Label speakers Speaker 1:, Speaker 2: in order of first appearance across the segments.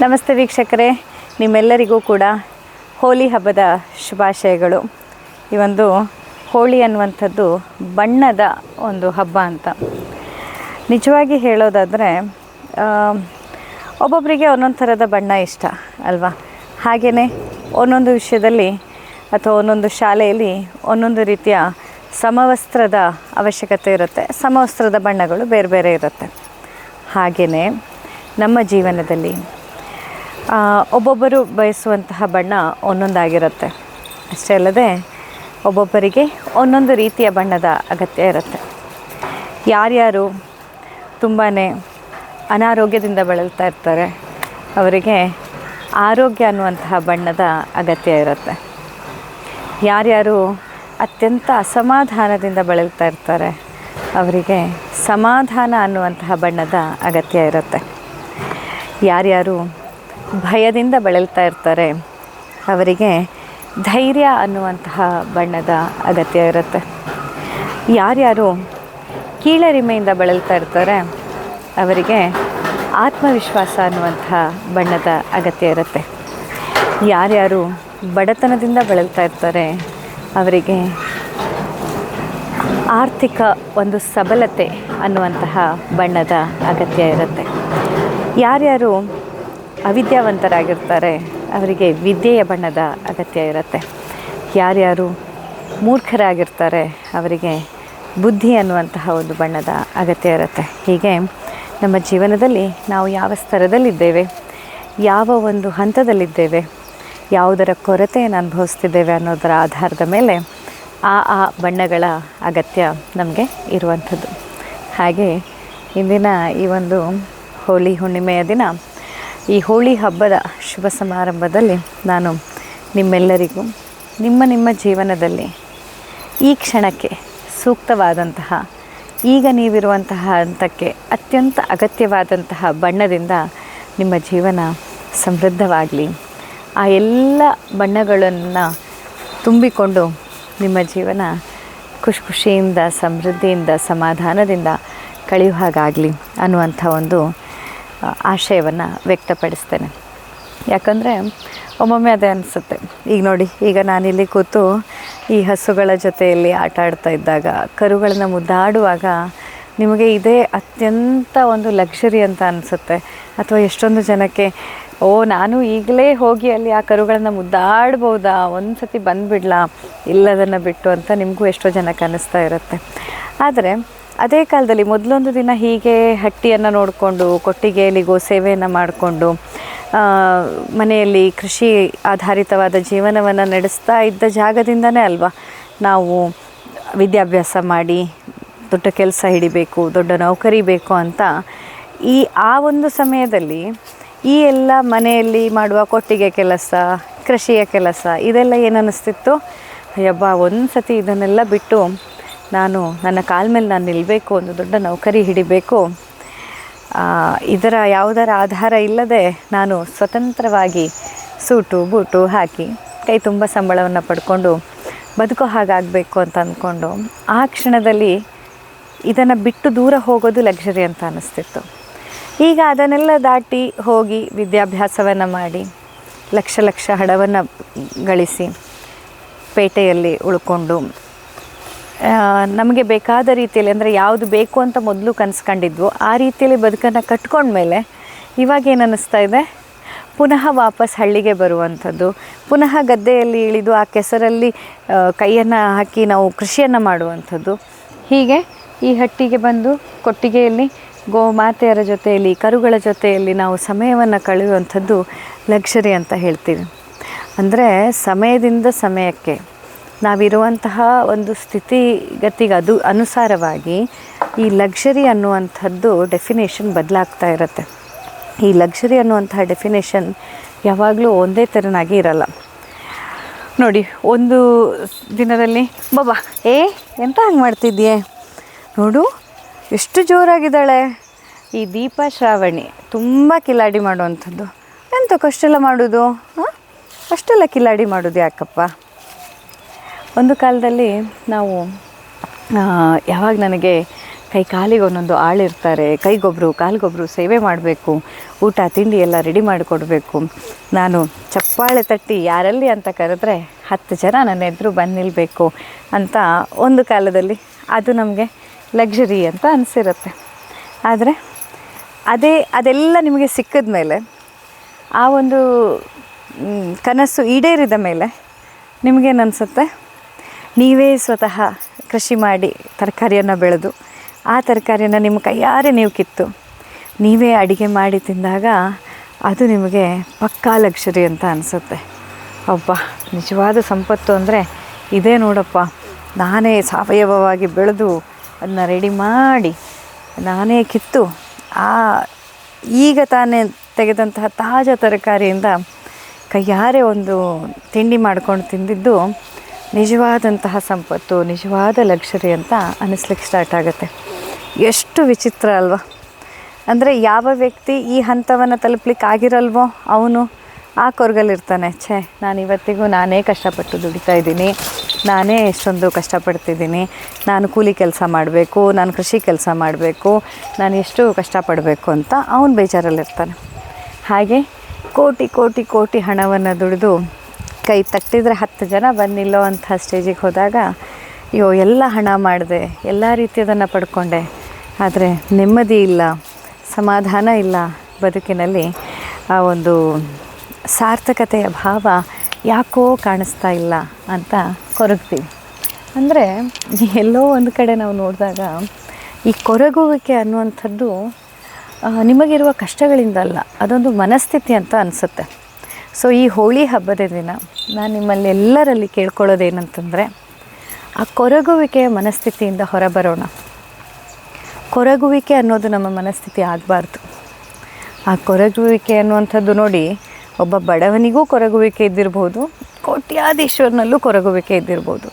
Speaker 1: ನಮಸ್ತೆ ವೀಕ್ಷಕರೇ, ನಿಮ್ಮೆಲ್ಲರಿಗೂ ಕೂಡ ಹೋಳಿ ಹಬ್ಬದ ಶುಭಾಶಯಗಳು. ಈ ಒಂದು ಹೋಳಿ ಅನ್ನುವಂಥದ್ದು ಬಣ್ಣದ ಒಂದು ಹಬ್ಬ ಅಂತ. ನಿಜವಾಗಿ ಹೇಳೋದಾದರೆ ಒಬ್ಬೊಬ್ಬರಿಗೆ ಒಂದೊಂದು ಥರದ ಬಣ್ಣ ಇಷ್ಟ, ಅಲ್ವಾ? ಹಾಗೆಯೇ ಒಂದೊಂದು ವಿಷಯದಲ್ಲಿ ಅಥವಾ ಒಂದೊಂದು ಶಾಲೆಯಲ್ಲಿ ಒಂದೊಂದು ರೀತಿಯ ಸಮವಸ್ತ್ರದ ಅವಶ್ಯಕತೆ ಇರುತ್ತೆ. ಸಮವಸ್ತ್ರದ ಬಣ್ಣಗಳು ಬೇರೆ ಬೇರೆ ಇರುತ್ತೆ. ಹಾಗೆಯೇ ನಮ್ಮ ಜೀವನದಲ್ಲಿ ಒಬ್ಬೊಬ್ಬರು ಬಯಸುವಂತಹ ಬಣ್ಣ ಒಂದೊಂದಾಗಿರುತ್ತೆ. ಅಷ್ಟೇ ಅಲ್ಲದೆ ಒಬ್ಬೊಬ್ಬರಿಗೆ ಒಂದೊಂದು ರೀತಿಯ ಬಣ್ಣದ ಅಗತ್ಯ ಇರುತ್ತೆ. ಯಾರ್ಯಾರು ತುಂಬಾ ಅನಾರೋಗ್ಯದಿಂದ ಬಳಲ್ತಾ ಇರ್ತಾರೆ, ಅವರಿಗೆ ಆರೋಗ್ಯ ಅನ್ನುವಂತಹ ಬಣ್ಣದ ಅಗತ್ಯ ಇರುತ್ತೆ. ಯಾರ್ಯಾರು ಅತ್ಯಂತ ಅಸಮಾಧಾನದಿಂದ ಬಳಲ್ತಾ ಇರ್ತಾರೆ, ಅವರಿಗೆ ಸಮಾಧಾನ ಅನ್ನುವಂತಹ ಬಣ್ಣದ ಅಗತ್ಯ ಇರುತ್ತೆ. ಯಾರ್ಯಾರು ಭಯದಿಂದ ಬಳಲ್ತಾ ಇರ್ತಾರೆ. ಅವರಿಗೆ ಧೈರ್ಯ ಅನ್ನುವಂತಹ ಬಣ್ಣದ ಅಗತ್ಯ ಇರುತ್ತೆ. ಯಾರ್ಯಾರು ಕೀಳರಿಮೆಯಿಂದ ಬಳಲ್ತಾ ಇರ್ತಾರೆ, ಅವರಿಗೆ ಆತ್ಮವಿಶ್ವಾಸ ಅನ್ನುವಂತಹ ಬಣ್ಣದ ಅಗತ್ಯ ಇರುತ್ತೆ. ಯಾರ್ಯಾರು ಬಡತನದಿಂದ ಬಳಲ್ತಾ ಇರ್ತಾರೆ, ಅವರಿಗೆ ಆರ್ಥಿಕ ಒಂದು ಸಬಲತೆ ಅನ್ನುವಂತಹ ಬಣ್ಣದ ಅಗತ್ಯ ಇರುತ್ತೆ. ಯಾರ್ಯಾರು ಅವಿದ್ಯಾವಂತರಾಗಿರ್ತಾರೆ. ಅವರಿಗೆ ವಿದ್ಯೆಯ ಬಣ್ಣದ ಅಗತ್ಯ ಇರುತ್ತೆ. ಯಾರ್ಯಾರು ಮೂರ್ಖರಾಗಿರ್ತಾರೆ, ಅವರಿಗೆ ಬುದ್ಧಿ ಅನ್ನುವಂತಹ ಒಂದು ಬಣ್ಣದ ಅಗತ್ಯ ಇರುತ್ತೆ. ಹೀಗೆ ನಮ್ಮ ಜೀವನದಲ್ಲಿ ನಾವು ಯಾವ ಸ್ತರದಲ್ಲಿದ್ದೇವೆ, ಯಾವ ಒಂದು ಹಂತದಲ್ಲಿದ್ದೇವೆ, ಯಾವುದರ ಕೊರತೆಯನ್ನು ಅನುಭವಿಸ್ತಿದ್ದೇವೆ ಅನ್ನೋದರ ಆಧಾರದ ಮೇಲೆ ಆ ಆ ಬಣ್ಣಗಳ ಅಗತ್ಯ ನಮಗೆ ಇರುವಂಥದ್ದು. ಹಾಗೆ ಇಂದಿನ ಈ ಒಂದು ಹೋಳಿ ಹುಣ್ಣಿಮೆಯ ದಿನ ಈ ಹೋಳಿ ಹಬ್ಬದ ಶುಭ ಸಮಾರಂಭದಲ್ಲಿ ನಾನು ನಿಮ್ಮೆಲ್ಲರಿಗೂ ನಿಮ್ಮ ನಿಮ್ಮ ಜೀವನದಲ್ಲಿ ಈ ಕ್ಷಣಕ್ಕೆ ಸೂಕ್ತವಾದಂತಹ, ಈಗ ನೀವಿರುವಂತಹ ಹಂತಕ್ಕೆ ಅತ್ಯಂತ ಅಗತ್ಯವಾದಂತಹ ಬಣ್ಣದಿಂದ ನಿಮ್ಮ ಜೀವನ ಸಮೃದ್ಧವಾಗಲಿ. ಆ ಎಲ್ಲ ಬಣ್ಣಗಳನ್ನು ತುಂಬಿಕೊಂಡು ನಿಮ್ಮ ಜೀವನ ಖುಷಿ ಖುಷಿಯಿಂದ ಸಮೃದ್ಧಿಯಿಂದ, ಸಮಾಧಾನದಿಂದ ಕಳೆಯುವ ಹಾಗಾಗಲಿ ಅನ್ನುವಂಥ ಒಂದು ಆಶಯವನ್ನು ವ್ಯಕ್ತಪಡಿಸ್ತೇನೆ. ಯಾಕಂದರೆ ಒಮ್ಮೊಮ್ಮೆ ಅದೇ ಅನಿಸುತ್ತೆ. ಈಗ ನೋಡಿ, ಈಗ ನಾನಿಲ್ಲಿ ಕೂತು ಈ ಹಸುಗಳ ಜೊತೆಯಲ್ಲಿ ಆಟ ಆಡ್ತಾ ಇದ್ದಾಗ, ಕರುಗಳನ್ನು ಮುದ್ದಾಡುವಾಗ ನಿಮಗೆ ಇದೇ ಅತ್ಯಂತ ಒಂದು ಲಕ್ಷರಿ ಅಂತ ಅನಿಸುತ್ತೆ. ಅಥವಾ ಎಷ್ಟೊಂದು ಜನಕ್ಕೆ, ಓ, ನಾನು ಈಗಲೇ ಹೋಗಿ ಅಲ್ಲಿ ಆ ಕರುಗಳನ್ನು ಮುದ್ದಾಡ್ಬೋದಾ? ಒಂದು ಸತಿ ಬಂದುಬಿಡ್ಲಾ? ಇಲ್ಲದನ್ನು ಬಿಟ್ಟು ಅಂತ ನಿಮಗೂ ಎಷ್ಟೋ ಜನಕ್ಕೆ ಅನ್ನಿಸ್ತಾ ಇರುತ್ತೆ. ಆದರೆ ಅದೇ ಕಾಲದಲ್ಲಿ ಮೊದಲೊಂದು ದಿನ ಹೀಗೆ ಹಟ್ಟಿಯನ್ನು ನೋಡಿಕೊಂಡು ಕೊಟ್ಟಿಗೆಯಲ್ಲಿ ಗೋ ಸೇವೆಯನ್ನು ಮಾಡಿಕೊಂಡು ಮನೆಯಲ್ಲಿ ಕೃಷಿ ಆಧಾರಿತವಾದ ಜೀವನವನ್ನು ನಡೆಸ್ತಾ ಇದ್ದ ಜಾಗದಿಂದನೇ ಅಲ್ವಾ ನಾವು ವಿದ್ಯಾಭ್ಯಾಸ ಮಾಡಿ, ದೊಡ್ಡ ಕೆಲಸ ಹಿಡಿಬೇಕು, ದೊಡ್ಡ ನೌಕರಿ ಬೇಕು ಅಂತ ಈ, ಆ ಒಂದು ಸಮಯದಲ್ಲಿ ಈ ಎಲ್ಲ ಮನೆಯಲ್ಲಿ ಮಾಡುವ ಕೊಟ್ಟಿಗೆ ಕೆಲಸ, ಕೃಷಿಯ ಕೆಲಸ, ಇದೆಲ್ಲ ಏನನ್ನಿಸ್ತಿತ್ತು ಅಯ್ಯಬ್ಬ ಒಂದು ಸತಿ ಇದನ್ನೆಲ್ಲ ಬಿಟ್ಟು ನಾನು ನನ್ನ ಕಾಲ ಮೇಲೆ ನಾನು ನಿಲ್ಲಬೇಕು ಒಂದು ದೊಡ್ಡ ನೌಕರಿ ಹಿಡಿಬೇಕು. ಇದರ ಯಾವುದರ ಆಧಾರ ಇಲ್ಲದೆ ನಾನು ಸ್ವತಂತ್ರವಾಗಿ ಸೂಟು, ಬೂಟು ಹಾಕಿ ಕೈ ತುಂಬ ಸಂಬಳವನ್ನು ಪಡ್ಕೊಂಡು ಬದುಕೋ ಹಾಗಾಗಬೇಕು ಅಂತ ಅಂದ್ಕೊಂಡು ಆ ಕ್ಷಣದಲ್ಲಿ ಇದನ್ನು ಬಿಟ್ಟು ದೂರ ಹೋಗೋದು ಲಕ್ಷರಿ ಅಂತ ಅನ್ನಿಸ್ತಿತ್ತು ಈಗ ಅದನ್ನೆಲ್ಲ ದಾಟಿ ಹೋಗಿ ವಿದ್ಯಾಭ್ಯಾಸವನ್ನು ಮಾಡಿ, ಲಕ್ಷ ಲಕ್ಷ ಹಣವನ್ನು ಗಳಿಸಿ ಪೇಟೆಯಲ್ಲಿ ಉಳ್ಕೊಂಡು ನಮಗೆ ಬೇಕಾದ ರೀತಿಯಲ್ಲಿ, ಅಂದರೆ ಯಾವುದು ಬೇಕು ಅಂತ ಮೊದಲು ಕನ್ಸ್ಕೊಂಡಿದ್ವು. ಆ ರೀತಿಯಲ್ಲಿ ಬದುಕನ್ನು ಕಟ್ಕೊಂಡ್ಮೇಲೆ ಇವಾಗ ಏನು ಅನ್ನಿಸ್ತಾ ಇದೆ? ಪುನಃ ವಾಪಸ್ ಹಳ್ಳಿಗೆ ಬರುವಂಥದ್ದು. ಪುನಃ ಗದ್ದೆಯಲ್ಲಿ ಇಳಿದು ಆ ಕೆಸರಲ್ಲಿ ಕೈಯನ್ನು ಹಾಕಿ ನಾವು ಕೃಷಿಯನ್ನು ಮಾಡುವಂಥದ್ದು. ಹೀಗೆ ಈ ಹಟ್ಟಿಗೆ ಬಂದು ಕೊಟ್ಟಿಗೆಯಲ್ಲಿ ಗೋಮಾತೆಯರ ಜೊತೆಯಲ್ಲಿ, ಕರುಗಳ ಜೊತೆಯಲ್ಲಿ ನಾವು ಸಮಯವನ್ನು ಕಳೆಯುವಂಥದ್ದು ಲಕ್ಷರಿ ಅಂತ ಹೇಳ್ತೀವಿ. ಅಂದರೆ ಸಮಯದಿಂದ ಸಮಯಕ್ಕೆ. ನಾವಿರುವಂತಹ ಒಂದು ಸ್ಥಿತಿಗತಿಗೆ ಅದು ಅನುಸಾರವಾಗಿ ಈ ಲಕ್ಷರಿ ಅನ್ನುವಂಥದ್ದು ಡೆಫಿನೇಷನ್ ಬದಲಾಗ್ತಾ ಇರುತ್ತೆ. ಈ ಲಕ್ಷರಿ ಅನ್ನುವಂತಹ ಡೆಫಿನೇಷನ್ ಯಾವಾಗಲೂ ಒಂದೇ ಥರನಾಗಿ ಇರಲ್ಲ. ನೋಡಿ, ಒಂದು ದಿನದಲ್ಲಿ, ಬಾಬಾ, ಏ, ಎಂತ ಹಂಗೆ ಮಾಡ್ತಿದ್ಯೆ? ನೋಡು, ಎಷ್ಟು ಜೋರಾಗಿದ್ದಾಳೆ. ಈ ದೀಪ ಶ್ರಾವಣಿ ತುಂಬ ಕಿಲಾಡಿ ಮಾಡುವಂಥದ್ದು. ಎಂತ ಅಷ್ಟೆಲ್ಲ ಮಾಡೋದು, ಹಾಂ? ಅಷ್ಟೆಲ್ಲ ಕಿಲಾಡಿ ಮಾಡೋದು ಯಾಕಪ್ಪ? ಒಂದು ಕಾಲದಲ್ಲಿ ನಾವು ಯಾವಾಗ ನನಗೆ ಕೈ ಕಾಲಿಗೆ ಒಂದೊಂದು ಆಳಿರ್ತಾರೆ ಕೈಗೊಬ್ಬರು ಕಾಲಿಗೊಬ್ಬರು ಸೇವೆ ಮಾಡಬೇಕು, ಊಟ, ತಿಂಡಿ ಎಲ್ಲ ರೆಡಿ ಮಾಡಿಕೊಡ್ಬೇಕು. ನಾನು ಚಪ್ಪಾಳೆ ತಟ್ಟಿ ಯಾರಲ್ಲಿ ಅಂತ ಕರೆದ್ರೆ ಹತ್ತು ಜನ ನನ್ನ ಎದುರು ಬಂದು ನಿಲ್ಲಬೇಕು ಅಂತ ಒಂದು ಕಾಲದಲ್ಲಿ ಅದು ನಮಗೆ ಲಗ್ಜರಿ ಅಂತ ಅನಿಸಿರುತ್ತೆ. ಆದರೆ ಅದೇ, ಅದೆಲ್ಲ ನಿಮಗೆ ಸಿಕ್ಕಿದ ಮೇಲೆ, ಆ ಒಂದು ಕನಸು ಈಡೇರಿದ ಮೇಲೆ ನಿಮಗೇನು ಅನಿಸುತ್ತೆ? ನೀವೇ ಸ್ವತಃ ಕೃಷಿ ಮಾಡಿ ತರಕಾರಿಯನ್ನು ಬೆಳೆದು, ಆ ತರಕಾರಿಯನ್ನು ನಿಮ್ಮ ಕೈಯಾರೆ ನೀವು ಕಿತ್ತು, ನೀವೇ ಅಡಿಗೆ ಮಾಡಿ ತಿಂದಾಗ ಅದು ನಿಮಗೆ ಪಕ್ಕಾ ಲಕ್ಷರಿ ಅಂತ ಅನಿಸುತ್ತೆ. ಅಬ್ಬಾ, ನಿಜವಾದ ಸಂಪತ್ತು ಅಂದರೆ ಇದೇ ನೋಡಪ್ಪ. ನಾನೇ ಸಾವಯವವಾಗಿ ಬೆಳೆದು ಅದನ್ನ ರೆಡಿ ಮಾಡಿ ನಾನೇ ಕಿತ್ತು, ಆ ಈಗ ತಾನೇ ತೆಗೆದಂತಹ ತಾಜಾ ತರಕಾರಿಯಿಂದ ಕೈಯಾರೆ ಒಂದು ತಿಂಡಿ ಮಾಡ್ಕೊಂಡು ತಿಂದಿದ್ದು ನಿಜವಾದಂತಹ ಸಂಪತ್ತು, ನಿಜವಾದ ಲಕ್ಷರಿ ಅಂತ ಅನ್ನಿಸ್ಲಿಕ್ಕೆ ಸ್ಟಾರ್ಟ್ ಆಗುತ್ತೆ. ಎಷ್ಟು ವಿಚಿತ್ರ ಅಲ್ವಾ? ಅಂದರೆ ಯಾವ ವ್ಯಕ್ತಿ ಈ ಹಂತವನ್ನು ತಲುಪಲಿಕ್ಕೆ ಆಗಿರಲ್ವೋ ಅವನು ಆ ಕೊರಗಲ್ಲಿರ್ತಾನೆ ಛೇ, ನಾನು ಇವತ್ತಿಗೂ ನಾನೇ ಕಷ್ಟಪಟ್ಟು ದುಡಿತಾ ಇದ್ದೀನಿ, ನಾನೇ ಎಷ್ಟೊಂದು ಕಷ್ಟಪಡ್ತಿದ್ದೀನಿ, ನಾನು ಕೂಲಿ ಕೆಲಸ ಮಾಡಬೇಕು, ನಾನು ಕೃಷಿ ಕೆಲಸ ಮಾಡಬೇಕು, ನಾನು ಎಷ್ಟು ಕಷ್ಟಪಡಬೇಕು ಅಂತ ಅವನು ಬೇಜಾರಲ್ಲಿರ್ತಾನೆ. ಹಾಗೆ ಕೋಟಿ ಕೋಟಿ ಕೋಟಿ ಹಣವನ್ನು ದುಡಿದು ಕೈ ತಟ್ಟಿದರೆ ಹತ್ತು ಜನ ಬಂದಿಲ್ಲೋ ಅಂತ ಸ್ಟೇಜಿಗೆ ಹೋದಾಗ, ಅಯ್ಯೋ, ಎಲ್ಲ ಹಣ ಮಾಡಿದೆ, ಎಲ್ಲ ರೀತಿಯದನ್ನು ಪಡ್ಕೊಂಡೆ. ಆದರೆ ನೆಮ್ಮದಿ ಇಲ್ಲ, ಸಮಾಧಾನ ಇಲ್ಲ ಬದುಕಿನಲ್ಲಿ. ಆ ಒಂದು ಸಾರ್ಥಕತೆಯ ಭಾವ ಯಾಕೋ ಕಾಣಿಸ್ತಾ ಇಲ್ಲ ಅಂತ ಕೊರಗ್ತೀವಿ. ಅಂದರೆ ಎಲ್ಲೋ ಒಂದು ಕಡೆ ನಾವು ನೋಡಿದಾಗ, ಈ ಕೊರಗುವಿಕೆ ಅನ್ನುವಂಥದ್ದು ನಿಮಗಿರುವ ಕಷ್ಟಗಳಿಂದ ಅಲ್ಲ ಅದೊಂದು ಮನಸ್ಥಿತಿ ಅಂತ ಅನಿಸುತ್ತೆ. ಸೊ ಈ ಹೋಳಿ ಹಬ್ಬದ ದಿನ ನಾನು ನಿಮ್ಮಲ್ಲಿ ಎಲ್ಲರಲ್ಲಿ ಕೇಳ್ಕೊಳ್ಳೋದೇನಂತಂದರೆ, ಆ ಕೊರಗುವಿಕೆಯ ಮನಸ್ಥಿತಿಯಿಂದ ಹೊರಬರೋಣ. ಕೊರಗುವಿಕೆ ಅನ್ನೋದು ನಮ್ಮ ಮನಸ್ಥಿತಿ ಆಗಬಾರ್ದು. ಆ ಕೊರಗುವಿಕೆ ಅನ್ನುವಂಥದ್ದು ನೋಡಿ, ಒಬ್ಬ ಬಡವನಿಗೂ ಕೊರಗುವಿಕೆ ಇದ್ದಿರ್ಬೋದು, ಕೋಟ್ಯಾಧೀಶ್ವರನಲ್ಲೂ ಕೊರಗುವಿಕೆ ಇದ್ದಿರ್ಬೋದು.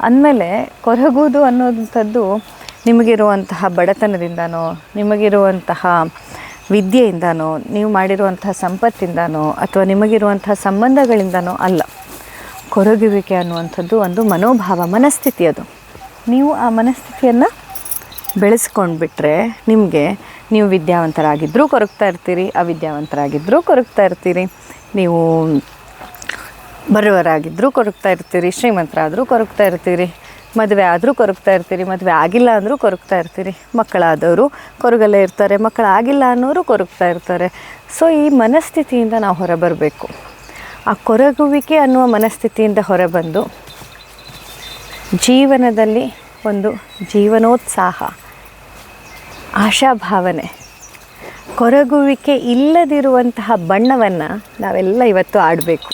Speaker 1: ಅಂದಮೇಲೆ ಕೊರಗುವುದು ಅನ್ನೋವಂಥದ್ದು ನಿಮಗಿರುವಂತಹ ಬಡತನದಿಂದನೋ, ನಿಮಗಿರುವಂತಹ ವಿದ್ಯೆಯಿಂದನೋ, ನೀವು ಮಾಡಿರುವಂಥ ಸಂಪತ್ತಿಂದನೋ, ಅಥವಾ ನಿಮಗಿರುವಂಥ ಸಂಬಂಧಗಳಿಂದನೋ ಅಲ್ಲ. ಕೊರಗುವಿಕೆ ಅನ್ನುವಂಥದ್ದು ಒಂದು ಮನೋಭಾವ, ಮನಸ್ಥಿತಿ ಅದು. ನೀವು ಆ ಮನಸ್ಥಿತಿಯನ್ನು ಬೆಳೆಸ್ಕೊಂಡ್ಬಿಟ್ರೆ ನಿಮಗೆ ನೀವು ವಿದ್ಯಾವಂತರಾಗಿದ್ದರೂ ಕೊರಗ್ತಾ ಇರ್ತೀರಿ ಅವಿದ್ಯಾವಂತರಾಗಿದ್ದರೂ ಕೊರಗ್ತಾ ಇರ್ತೀರಿ, ನೀವು ಬರುವರಾಗಿದ್ದರೂ ಕೊರಗ್ತಾ ಇರ್ತೀರಿ, ಶ್ರೀಮಂತರಾದರೂ ಕೊರಗ್ತಾ ಇರ್ತೀರಿ ಮದುವೆ ಆದರೂ ಕೊರಗ್ತಾ ಇರ್ತೀರಿ, ಮದುವೆ ಆಗಿಲ್ಲ ಅಂದರೂ ಕೊರಗ್ತಾ ಇರ್ತೀರಿ. ಮಕ್ಕಳಾದವರು ಕೊರಗಲ್ಲೇ ಇರ್ತಾರೆ, ಮಕ್ಕಳಾಗಿಲ್ಲ ಅನ್ನೋರು ಕೊರಗ್ತಾ ಇರ್ತಾರೆ. ಸೊ ಈ ಮನಸ್ಥಿತಿಯಿಂದ ನಾವು ಹೊರಬರಬೇಕು. ಆ ಕೊರಗುವಿಕೆ ಅನ್ನುವ ಮನಸ್ಥಿತಿಯಿಂದ ಹೊರಬಂದು ಜೀವನದಲ್ಲಿ ಒಂದು ಜೀವನೋತ್ಸಾಹ, ಆಶಾಭಾವನೆ, ಕೊರಗುವಿಕೆ ಇಲ್ಲದಿರುವಂತಹ ಬಣ್ಣವನ್ನು ನಾವೆಲ್ಲ ಇವತ್ತು ಆಡಬೇಕು.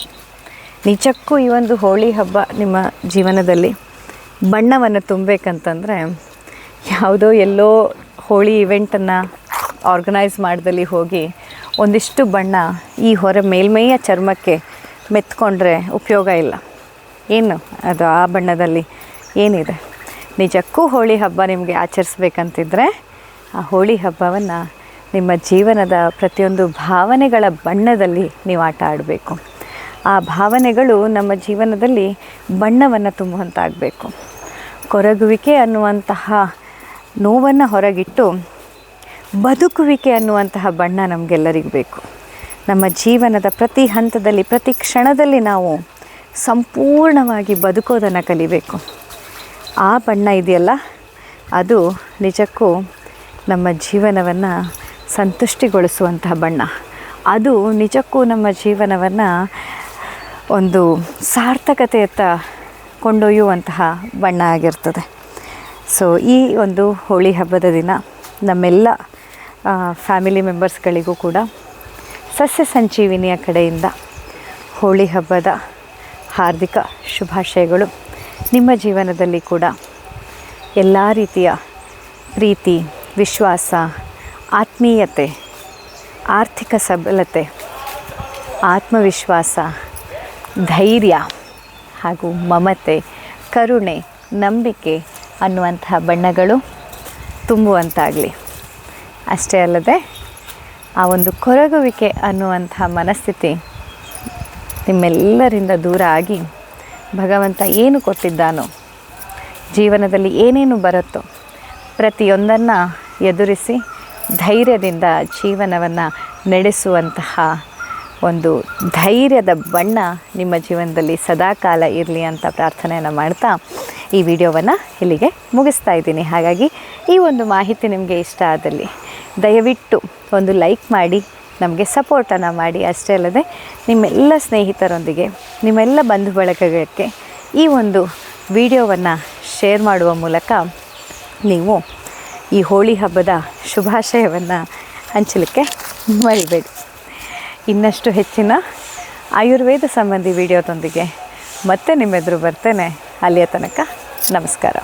Speaker 1: ನಿಜಕ್ಕೂ ಈ ಒಂದು ಹೋಳಿ ಹಬ್ಬ ನಿಮ್ಮ ಜೀವನದಲ್ಲಿ ಬಣ್ಣವನ್ನು ತುಂಬಬೇಕಂತಂದರೆ ಯಾವುದೋ ಎಲ್ಲೋ ಹೋಳಿ ಇವೆಂಟನ್ನು ಆರ್ಗನೈಸ್ ಮಾಡ್ದಲ್ಲಿ ಹೋಗಿ ಒಂದಿಷ್ಟು ಬಣ್ಣ ಈ ಹೊರ ಮೇಲ್ಮೈಯ ಚರ್ಮಕ್ಕೆ ಮೆತ್ಕೊಂಡ್ರೆ ಉಪಯೋಗ ಇಲ್ಲ. ಏನು ಅದು ಆ ಬಣ್ಣದಲ್ಲಿ ಏನಿದೆ? ನಿಜಕ್ಕೂ ಹೋಳಿ ಹಬ್ಬ ನಿಮಗೆ ಆಚರಿಸ್ಬೇಕಂತಿದ್ರೆ ಆ ಹೋಳಿ ಹಬ್ಬವನ್ನು ನಿಮ್ಮ ಜೀವನದ ಪ್ರತಿಯೊಂದು ಭಾವನೆಗಳ ಬಣ್ಣದಲ್ಲಿ ನೀವು ಆಟ ಆಡಬೇಕು. ಆ ಭಾವನೆಗಳು ನಮ್ಮ ಜೀವನದಲ್ಲಿ ಬಣ್ಣವನ್ನು ತುಂಬುವಂತಾಗಬೇಕು. ಕೊರಗುವಿಕೆ ಅನ್ನುವಂತಹ ನೋವನ್ನು ಹೊರಗಿಟ್ಟು ಬದುಕುವಿಕೆ ಅನ್ನುವಂತಹ ಬಣ್ಣ ನಮಗೆಲ್ಲರಿಗೂ ಬೇಕು. ನಮ್ಮ ಜೀವನದ ಪ್ರತಿ ಹಂತದಲ್ಲಿ, ಪ್ರತಿ ಕ್ಷಣದಲ್ಲಿ ನಾವು ಸಂಪೂರ್ಣವಾಗಿ ಬದುಕೋದನ್ನು ಕಲಿಬೇಕು. ಆ ಬಣ್ಣ ಇದೆಯಲ್ಲ, ಅದು ನಿಜಕ್ಕೂ ನಮ್ಮ ಜೀವನವನ್ನು ಸಂತುಷ್ಟಿಗೊಳಿಸುವಂತಹ ಬಣ್ಣ. ಅದು ನಿಜಕ್ಕೂ ನಮ್ಮ ಜೀವನವನ್ನು ಒಂದು ಸಾರ್ಥಕತೆಯತ್ತ ಕೊಂಡೊಯ್ಯುವಂತಹ ಬಣ್ಣ ಆಗಿರ್ತದೆ. ಸೊ ಈ ಒಂದು ಹೋಳಿ ಹಬ್ಬದ ದಿನ ನಮ್ಮೆಲ್ಲ ಫ್ಯಾಮಿಲಿ ಮೆಂಬರ್ಸ್ಗಳಿಗೂ ಕೂಡ ಸಸ್ಯ ಸಂಜೀವಿನಿಯ ಕಡೆಯಿಂದ ಹೋಳಿ ಹಬ್ಬದ ಹಾರ್ದಿಕ ಶುಭಾಶಯಗಳು ನಿಮ್ಮ ಜೀವನದಲ್ಲಿ ಕೂಡ. ಎಲ್ಲ ರೀತಿಯ ಪ್ರೀತಿ, ವಿಶ್ವಾಸ, ಆತ್ಮೀಯತೆ, ಆರ್ಥಿಕ ಸಬಲತೆ, ಆತ್ಮವಿಶ್ವಾಸ, ಧೈರ್ಯ ಹಾಗೂ ಮಮತೆ, ಕರುಣೆ, ನಂಬಿಕೆ ಅನ್ನುವಂತಹ ಬಣ್ಣಗಳು ತುಂಬುವಂತಾಗಲಿ. ಅಷ್ಟೇ ಅಲ್ಲದೆ, ಆ ಒಂದು ಕೊರಗುವಿಕೆ ಅನ್ನುವಂಥ ಮನಸ್ಥಿತಿ ನಿಮ್ಮೆಲ್ಲರಿಂದ ದೂರ ಆಗಿ ಭಗವಂತ ಏನು ಕೊಟ್ಟಿದ್ದಾನೋ, ಜೀವನದಲ್ಲಿ ಏನೇನು ಬರುತ್ತೋ ಪ್ರತಿಯೊಂದನ್ನು ಎದುರಿಸಿ ಧೈರ್ಯದಿಂದ ಜೀವನವನ್ನು ನಡೆಸುವಂತಹ ಒಂದು ಧೈರ್ಯದ ಬಣ್ಣ ನಿಮ್ಮ ಜೀವನದಲ್ಲಿ ಸದಾಕಾಲ ಇರಲಿ ಅಂತ ಪ್ರಾರ್ಥನೆಯನ್ನು ಮಾಡ್ತಾ ಈ ವಿಡಿಯೋವನ್ನು ಇಲ್ಲಿಗೆ ಮುಗಿಸ್ತಾ ಇದ್ದೀನಿ. ಹಾಗಾಗಿ ಈ ಒಂದು ಮಾಹಿತಿ ನಿಮಗೆ ಇಷ್ಟ ಆದಲ್ಲಿ ದಯವಿಟ್ಟು ಒಂದು ಲೈಕ್ ಮಾಡಿ, ನಮಗೆ ಸಪೋರ್ಟನ್ನು ಮಾಡಿ. ಅಷ್ಟೇ ಅಲ್ಲದೆ ನಿಮ್ಮೆಲ್ಲ ಸ್ನೇಹಿತರೊಂದಿಗೆ, ನಿಮ್ಮೆಲ್ಲ ಬಂಧು ಬಳಗಕ್ಕೆ ಈ ಒಂದು ವಿಡಿಯೋವನ್ನು ಶೇರ್ ಮಾಡುವ ಮೂಲಕ ನೀವು ಈ ಹೋಳಿ ಹಬ್ಬದ ಶುಭಾಶಯವನ್ನು ಹಂಚಲಿಕ್ಕೆ ಮರಿಬೇಡಿ. ಇನ್ನಷ್ಟು ಹೆಚ್ಚಿನ ಆಯುರ್ವೇದ ಸಂಬಂಧಿ ವಿಡಿಯೋದೊಂದಿಗೆ ಮತ್ತೆ ನಿಮ್ಮೆದುರು ಬರ್ತೇನೆ. ಅಲ್ಲಿಯ ತನಕ ನಮಸ್ಕಾರ.